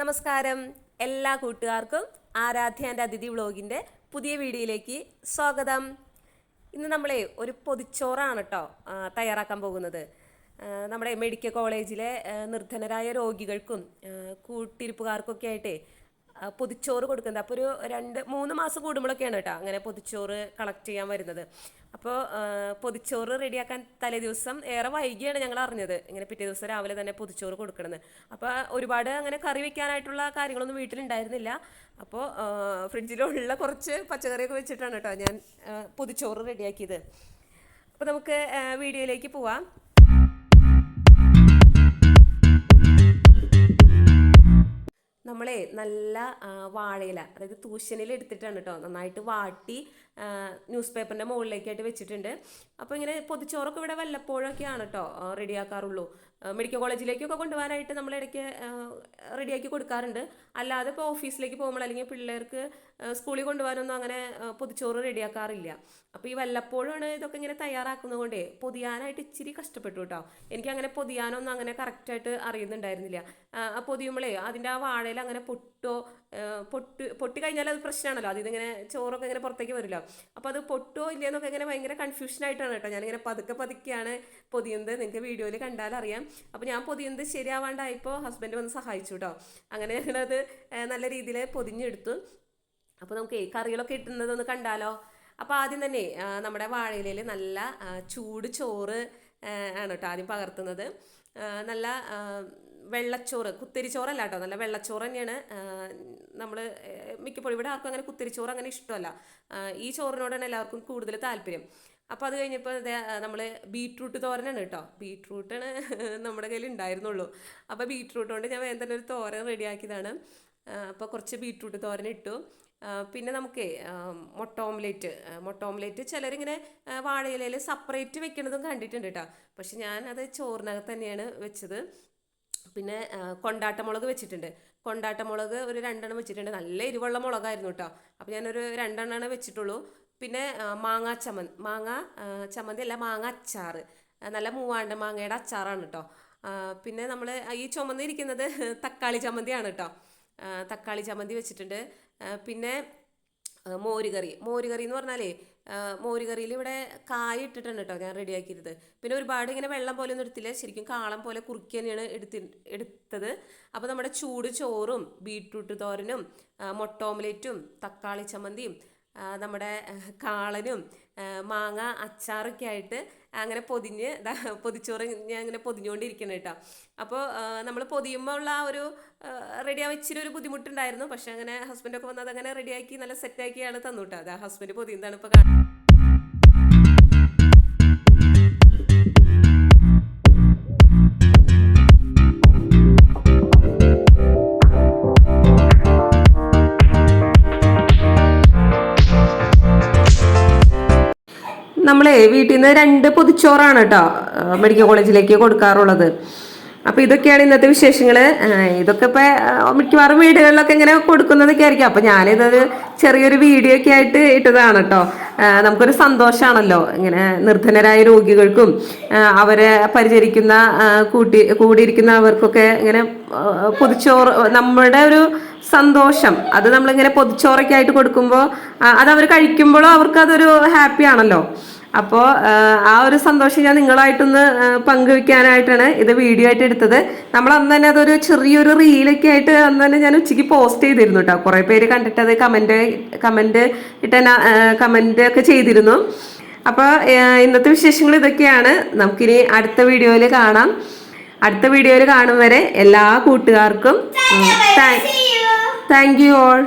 നമസ്കാരം. എല്ലാ കൂട്ടുകാർക്കും ആരാധ്യാന്റെ അതിഥി വ്ളോഗിന്റെ പുതിയ വീഡിയോയിലേക്ക് സ്വാഗതം. ഇന്ന് നമ്മളെ ഒരു പൊതിച്ചോറാണ് കേട്ടോ തയ്യാറാക്കാൻ പോകുന്നത്. നമ്മുടെ മെഡിക്കൽ കോളേജിലെ നിർധനരായ രോഗികൾക്കും കൂട്ടിരിപ്പുകാർക്കൊക്കെ ആയിട്ടേ പൊതിച്ചോറ് കൊടുക്കുന്നത്. അപ്പോൾ ഒരു രണ്ട് മൂന്ന് മാസം കൂടുമ്പോഴൊക്കെയാണ് കേട്ടോ അങ്ങനെ പൊതിച്ചോറ് കളക്ട് ചെയ്യാൻ വരുന്നത്. അപ്പോൾ പൊതിച്ചോറ് റെഡിയാക്കാൻ തലേ ദിവസം ഏറെ വൈകിയാണ് ഞങ്ങൾ അറിഞ്ഞത്. ഇങ്ങനെ പിറ്റേ ദിവസം രാവിലെ തന്നെ പൊതിച്ചോറ് കൊടുക്കണമെന്ന് അപ്പോൾ ഒരുപാട് അങ്ങനെ കറി വെക്കാനായിട്ടുള്ള കാര്യങ്ങളൊന്നും വീട്ടിലുണ്ടായിരുന്നില്ല. അപ്പോൾ ഫ്രിഡ്ജിലുള്ള കുറച്ച് പച്ചക്കറിയൊക്കെ വെച്ചിട്ടാണ് കേട്ടോ ഞാൻ പൊതിച്ചോറ് റെഡിയാക്കിയത്. അപ്പോൾ നമുക്ക് വീഡിയോയിലേക്ക് പോവാം. നല്ല വാഴയില അതായത് തൂശനിൽ എടുത്തിട്ടാണ് കേട്ടോ നന്നായിട്ട് വാട്ടി ന്യൂസ് പേപ്പറിന്റെ മുകളിലേക്കായിട്ട് വെച്ചിട്ടുണ്ട്. അപ്പോൾ ഇങ്ങനെ പൊതിച്ചോറൊക്കെ ഇവിടെ വല്ലപ്പോഴൊക്കെയാണ് കേട്ടോ റെഡിയാക്കാറുള്ളൂ മെഡിക്കൽ കോളേജിലേക്കൊക്കെ കൊണ്ടുപോകാനായിട്ട് നമ്മൾ ഇടയ്ക്ക് റെഡിയാക്കി കൊടുക്കാറുണ്ട്. അല്ലാതെ ഇപ്പോൾ ഓഫീസിലേക്ക് പോകുമ്പോൾ അല്ലെങ്കിൽ പിള്ളേർക്ക് സ്കൂളിൽ കൊണ്ടുപോകാനൊന്നും അങ്ങനെ പൊതിച്ചോറ് റെഡിയാക്കാറില്ല അപ്പോൾ ഈ വല്ലപ്പോഴാണ് ഇതൊക്കെ ഇങ്ങനെ തയ്യാറാക്കുന്നത് കൊണ്ടേ പൊതിയാനായിട്ട് ഇച്ചിരി കഷ്ടപ്പെട്ടു കേട്ടോ എനിക്ക് അങ്ങനെ പൊതിയാനൊന്നും അങ്ങനെ കറക്റ്റായിട്ട് അറിയുന്നുണ്ടായിരുന്നില്ല. പൊതിയുമ്പോഴേ അതിന്റെ ആ വാഴയിൽ അങ്ങനെ പൊട്ടോ പൊട്ട് പൊട്ടി കഴിഞ്ഞാൽ അത് പ്രശ്നമാണല്ലോ അതിങ്ങനെ ചോറൊക്കെ ഇങ്ങനെ പുറത്തേക്ക് വരുമല്ലോ. അപ്പോൾ അത് പൊട്ടോ ഇല്ലയെന്നൊക്കെ ഇങ്ങനെ ഭയങ്കര കൺഫ്യൂഷനായിട്ടാണ് കേട്ടോ. ഞാനിങ്ങനെ പതുക്കെ പതുക്കെയാണ് പൊതിയുന്നത്. നിങ്ങൾക്ക് വീഡിയോയിൽ കണ്ടാൽ അറിയാം അപ്പോൾ ഞാൻ പൊതിയുന്നത് ശരിയാവാണ്ടായപ്പോൾ ഹസ്ബൻഡ് വന്ന് സഹായിച്ചു കേട്ടോ അങ്ങനെ ഞങ്ങളത് നല്ല രീതിയിൽ പൊതിഞ്ഞെടുത്തു. അപ്പോൾ നമുക്ക് കറികളൊക്കെ ഇട്ടുന്നതൊന്ന് കണ്ടാലോ? അപ്പോൾ ആദ്യം തന്നെ നമ്മുടെ വാഴയിലയിൽ നല്ല ചൂട് ചോറ് ആണ് കേട്ടോ ആദ്യം പകർത്തുന്നത്. നല്ല വെള്ളച്ചോറ് കുത്തിരിച്ചോറല്ല കേട്ടോ നല്ല വെള്ളച്ചോറ് തന്നെയാണ് നമ്മൾ മിക്കപ്പോഴും ഇവിടെ ആർക്കും അങ്ങനെ കുത്തിരിച്ചോറ് അങ്ങനെ ഇഷ്ടമല്ല. ഈ ചോറിനോടാണ് എല്ലാവർക്കും കൂടുതൽ താല്പര്യം. അപ്പോൾ അത് കഴിഞ്ഞപ്പോൾ നമ്മൾ ബീട്രൂട്ട് തോരനാണ് കേട്ടോ ബീട്രൂട്ടാണ് നമ്മുടെ കയ്യിൽ ഉണ്ടായിരുന്നുള്ളൂ. അപ്പോൾ ബീട്രൂട്ട് കൊണ്ട് ഞാൻ വേഗം തന്നെ ഒരു തോരൻ റെഡിയാക്കിയതാണ്. അപ്പോൾ കുറച്ച് ബീട്രൂട്ട് തോരൻ ഇട്ടു. പിന്നെ നമുക്ക് മുട്ട ഓംലേറ്റ്. മുട്ട ഓംലേറ്റ് ചിലരിങ്ങനെ വാഴയിലയിൽ സെപ്പറേറ്റ് വെക്കണതും കണ്ടിട്ടുണ്ട് കേട്ടോ പക്ഷെ ഞാൻ അത് ചോറിനകത്ത് തന്നെയാണ് വെച്ചത്. പിന്നെ കൊണ്ടാട്ടമുളക് വെച്ചിട്ടുണ്ട്. കൊണ്ടാട്ടമുളക് ഒരു രണ്ടെണ്ണം വെച്ചിട്ടുണ്ട്. നല്ല എരിവുള്ള മുളകായിരുന്നു കേട്ടോ അപ്പോൾ ഞാനൊരു രണ്ടെണ്ണമാണ് വെച്ചിട്ടുള്ളൂ. പിന്നെ മാങ്ങാ ചമ്മന്തി മാങ്ങ ചമ്മന്തി അല്ല മാങ്ങ അച്ചാർ നല്ല മൂവാണ്ട മാങ്ങയുടെ അച്ചാറാണ് കേട്ടോ പിന്നെ നമ്മൾ ഈ ചുമന്നിരിക്കുന്നത് തക്കാളി ചമ്മന്തിയാണ് കേട്ടോ തക്കാളി ചമ്മന്തി വെച്ചിട്ടുണ്ട്. പിന്നെ മോരുകറി. മോരുകറി എന്ന് പറഞ്ഞാലേ മോരുകറിയിൽ ഇവിടെ കായ ഇട്ടിട്ടുണ്ട് കേട്ടോ ഞാൻ റെഡിയാക്കിയത് പിന്നെ ഒരുപാട് ഇങ്ങനെ വെള്ളം പോലെ ഒന്നും എടുത്തില്ല. ശരിക്കും കാളം പോലെ കുറുക്കി തന്നെയാണ് എടുത്തി എടുത്തത്. അപ്പോൾ നമ്മുടെ ചൂട് ചോറും ബീട്രൂട്ട് തോരനും മുട്ട ഓംലേറ്റും തക്കാളി ചമ്മന്തിയും നമ്മുടെ കാളനും മാങ്ങ അച്ചാറൊക്കെ ആയിട്ട് അങ്ങനെ പൊതിഞ്ഞ് പൊതിച്ചോറ് ഞാൻ ഇങ്ങനെ പൊതിഞ്ഞുകൊണ്ടിരിക്കണം കേട്ടോ. അപ്പോൾ നമ്മൾ പൊതിയുമ്പോൾ ഉള്ള ആ ഒരു റെഡിയാവാൻ ഇച്ചിരി ഒരു ബുദ്ധിമുട്ടുണ്ടായിരുന്നു. പക്ഷെ അങ്ങനെ ഹസ്ബൻഡൊക്കെ വന്നത് അങ്ങനെ റെഡിയാക്കി നല്ല സെറ്റാക്കിയാണ് തന്നു കേട്ടോ. അതാ ഹസ്ബൻഡ് പൊതിയുന്നതാണ് ഇപ്പോൾ കാണുന്നത്. നമ്മളെ വീട്ടിൽ നിന്ന് രണ്ട് പൊതിച്ചോറാണ് കേട്ടോ മെഡിക്കൽ കോളേജിലേക്ക് കൊടുക്കാറുള്ളത്. അപ്പൊ ഇതൊക്കെയാണ് ഇന്നത്തെ വിശേഷങ്ങൾ ഇതൊക്കെ ഇപ്പൊ ആ, മിക്കവാറും വീടുകളിലൊക്കെ ഇങ്ങനെ കൊടുക്കുന്നതൊക്കെ ആയിരിക്കും. അപ്പൊ ഞാനിതൊരു ചെറിയൊരു വീഡിയോ ഒക്കെ ആയിട്ട് ഇട്ടതാണ് കേട്ടോ നമുക്കൊരു സന്തോഷമാണല്ലോ ഇങ്ങനെ നിർധനരായ രോഗികൾക്കും അവരെ പരിചരിക്കുന്ന കൂട്ടി കൂടിയിരിക്കുന്ന അവർക്കൊക്കെ ഇങ്ങനെ പൊതിച്ചോറ് നമ്മുടെ ഒരു സന്തോഷം. അത് നമ്മളിങ്ങനെ പൊതിച്ചോറൊക്കെ ആയിട്ട് കൊടുക്കുമ്പോൾ അത് അവർ കഴിക്കുമ്പോഴോ അവർക്ക് അതൊരു ഹാപ്പി ആണല്ലോ. അപ്പോൾ ആ ഒരു സന്തോഷം ഞാൻ നിങ്ങളായിട്ടൊന്ന് പങ്കുവെക്കാനായിട്ടാണ് ഇത് വീഡിയോ ആയിട്ട് എടുത്തത്. നമ്മൾ അന്ന് തന്നെ അതൊരു ചെറിയൊരു റീലൊക്കെ ആയിട്ട് അന്ന് തന്നെ ഞാൻ ഉച്ചയ്ക്ക് പോസ്റ്റ് ചെയ്തിരുന്നു കേട്ടോ കുറേ പേര് കണ്ടിട്ട് അത് കമന്റ് കമന്റ് ഇട്ട കമന്റ് ഒക്കെ ചെയ്തിരുന്നു. അപ്പോൾ ഇന്നത്തെ വിശേഷങ്ങൾ ഇതൊക്കെയാണ്. നമുക്കിനി അടുത്ത വീഡിയോയിൽ കാണാം. അടുത്ത വീഡിയോയിൽ കാണും വരെ എല്ലാ കൂട്ടുകാർക്കും താങ്ക് യു ഓൾ.